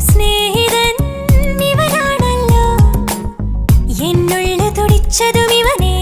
സ്നേഹിതൻ ഇവനാണല്ലോ. എന്നുള്ളു തുടിച്ചതും ഇവനെ